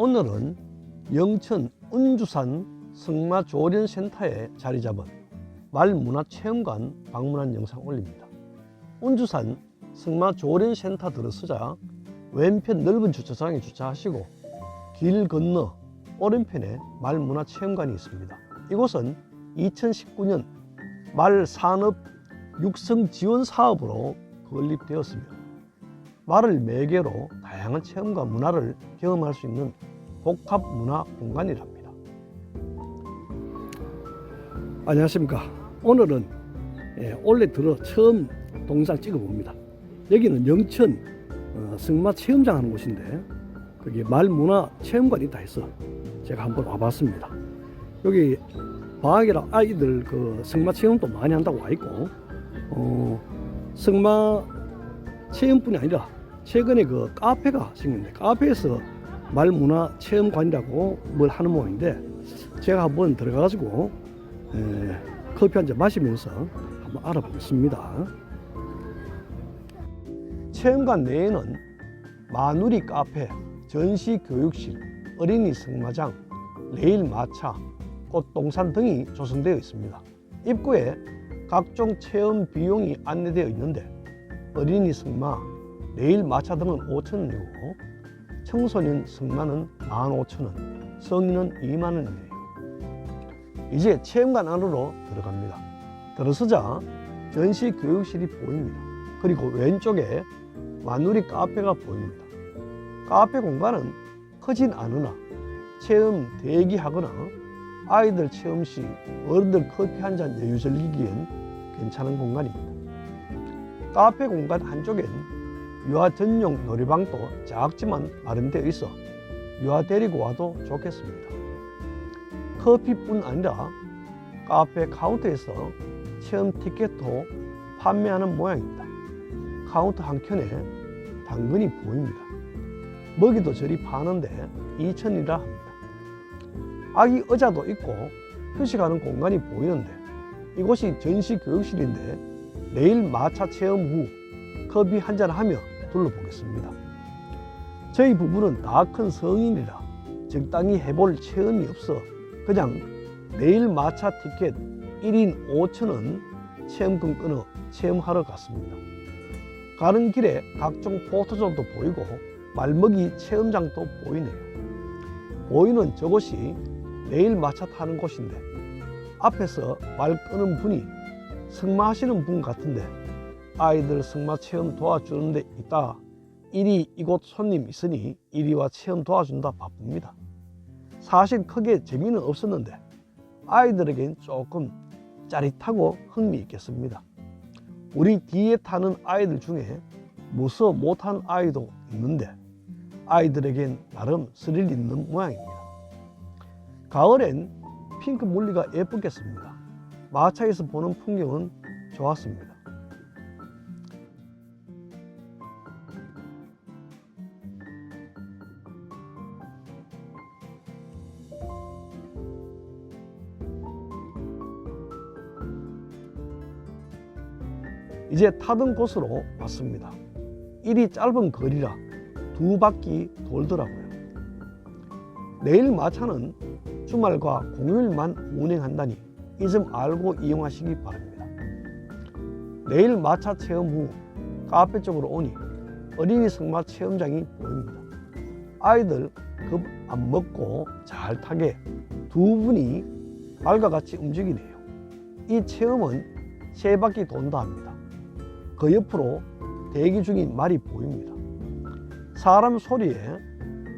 오늘은 영천 운주산 승마조련센터에 자리 잡은 말문화체험관 방문한 영상 올립니다. 운주산 승마조련센터 들어서자 왼편 넓은 주차장에 주차하시고 길 건너 오른편에 말문화체험관이 있습니다. 이곳은 2019년 말산업 육성 지원 사업으로 건립되었으며 말을 매개로 다양한 체험과 문화를 경험할 수 있는 복합 문화 공간이랍니다. 안녕하십니까. 오늘은 예, 올해 들어 처음 동상 찍어봅니다. 여기는 영천 어, 승마 체험장 하는 곳인데 거기 말문화 체험관이 있다 해서 제가 한번 와봤습니다. 여기 방학이라 아이들 그 승마 체험도 많이 한다고 와 있고 어, 승마 체험뿐이 아니라 최근에 그 카페가 생겼는데 카페에서 말 문화 체험관이라고 뭘 하는 모양인데 제가 한번 들어가가지고 에, 커피 한 잔 마시면서 한번 알아보겠습니다. 체험관 내에는 마누리 카페, 전시 교육실, 어린이 승마장, 레일 마차, 꽃동산 등이 조성되어 있습니다. 입구에 각종 체험 비용이 안내되어 있는데 어린이 승마, 레일 마차 등은 5,000원이고 청소년 승마는 15,000원, 성인은 2만원이네요. 이제 체험관 안으로 들어갑니다. 들어서자 전시 교육실이 보입니다. 그리고 왼쪽에 마누리 카페가 보입니다. 카페 공간은 크진 않으나 체험 대기하거나 아이들 체험 시 어른들 커피 한 잔 여유 즐기기엔 괜찮은 공간입니다. 카페 공간 한쪽엔 유아 전용 놀이방도 작지만 마련되어 있어 유아 데리고 와도 좋겠습니다. 커피뿐 아니라 카페 카운터에서 체험 티켓도 판매하는 모양입니다. 카운터 한 켠에 당근이 보입니다. 먹이도 저리 파는데 2천이라 합니다. 아기 의자도 있고 휴식하는 공간이 보이는데 이곳이 전시 교육실인데 내일 마차 체험 후 커피 한잔 하며 둘러보겠습니다. 저희 부부는 다 큰 성인이라 적당히 해볼 체험이 없어 그냥 내일 마차 티켓 1인 5천원 체험권 끊어 체험하러 갔습니다. 가는 길에 각종 포토존도 보이고 말먹이 체험장도 보이네요. 보이는 저곳이 내일 마차 타는 곳인데 앞에서 말 끄는 분이 승마하시는 분 같은데 아이들 승마 체험 도와주는 데 있다. 이리 이곳 손님 있으니 이리와 체험 도와준다 바쁩니다. 사실 크게 재미는 없었는데 아이들에겐 조금 짜릿하고 흥미있겠습니다. 우리 뒤에 타는 아이들 중에 무서 못한 아이도 있는데 아이들에겐 나름 스릴 있는 모양입니다. 가을엔 핑크 물리가 예쁘겠습니다. 마차에서 보는 풍경은 좋았습니다. 이제 타던 곳으로 왔습니다. 일이 짧은 거리라 두 바퀴 돌더라고요. 내일 마차는 주말과 공휴일만 운행한다니 이 점 알고 이용하시기 바랍니다. 내일 마차 체험 후 카페 쪽으로 오니 어린이 승마 체험장이 보입니다. 아이들 급 안 먹고 잘 타게 두 분이 말과 같이 움직이네요. 이 체험은 세 바퀴 돈다 합니다. 그 옆으로 대기 중인 말이 보입니다. 사람 소리에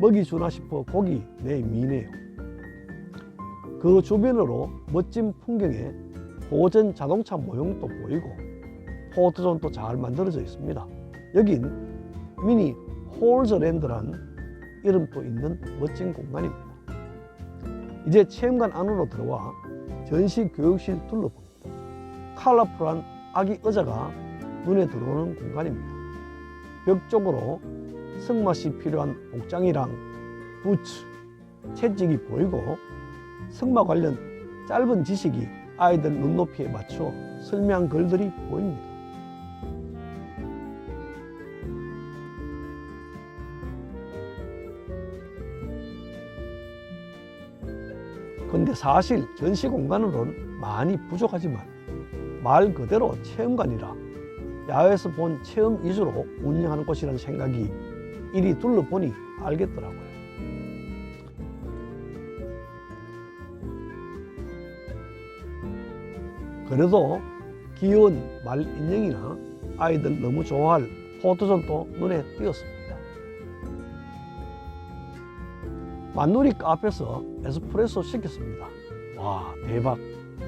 먹이 주나 싶어 고기 내미네요. 그 주변으로 멋진 풍경에 보전 자동차 모형도 보이고 포토존도 잘 만들어져 있습니다. 여긴 미니 홀즈랜드란 이름도 있는 멋진 공간입니다. 이제 체험관 안으로 들어와 전시 교육실 둘러봅니다. 컬러풀한 아기 의자가 눈에 들어오는 공간입니다. 벽 쪽으로 승마시 필요한 복장이랑 부츠, 채찍이 보이고 승마 관련 짧은 지식이 아이들 눈높이에 맞춰 설명한 글들이 보입니다. 근데 사실 전시 공간으로는 많이 부족하지만 말 그대로 체험관이라 야외에서 본 체험 위주로 운영하는 곳이라는 생각이 이리 둘러보니 알겠더라고요. 그래도 귀여운 말 인형이나 아이들 너무 좋아할 포토존도 눈에 띄었습니다. 만누리 카페에서 에스프레소 시켰습니다. 와 대박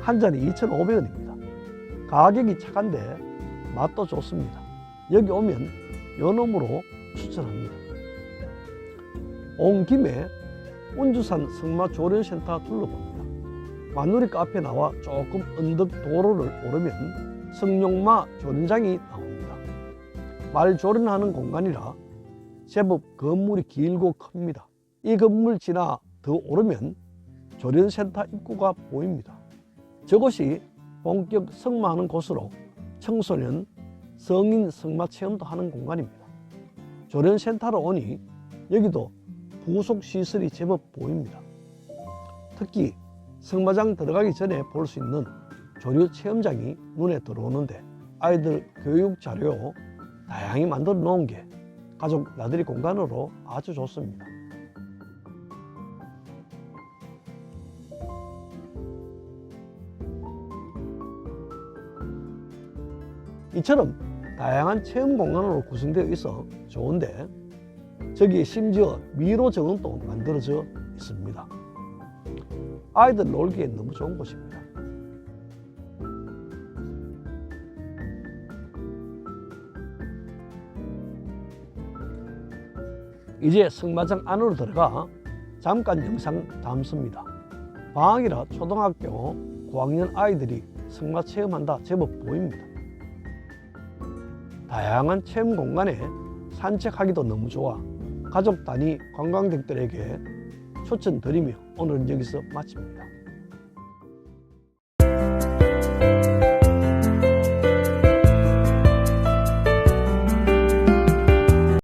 한 잔에 2,500원입니다. 가격이 착한데 맛도 좋습니다. 여기 오면 연음으로 추천합니다. 온 김에 운주산 승마조련센터 둘러봅니다. 만누리 카페 나와 조금 언덕 도로를 오르면 성룡마 조련장이 나옵니다. 말 조련하는 공간이라 제법 건물이 길고 큽니다. 이 건물 지나 더 오르면 조련센터 입구가 보입니다. 저곳이 본격 승마하는 곳으로 청소년, 성인 승마 체험도 하는 공간입니다. 조련센터로 오니 여기도 부속 시설이 제법 보입니다. 특히 승마장 들어가기 전에 볼 수 있는 조류 체험장이 눈에 들어오는데 아이들 교육 자료 다양히 만들어 놓은 게 가족 나들이 공간으로 아주 좋습니다. 이처럼 다양한 체험 공간으로 구성되어 있어 좋은데 저기에 심지어 미로 정원도 만들어져 있습니다. 아이들 놀기에 너무 좋은 곳입니다. 이제 승마장 안으로 들어가 잠깐 영상 담습니다. 방학이라 초등학교 고학년 아이들이 승마 체험한다 제법 보입니다. 다양한 체험 공간에 산책하기도 너무 좋아 가족 단위 관광객들에게 추천드리며 오늘은 여기서 마칩니다.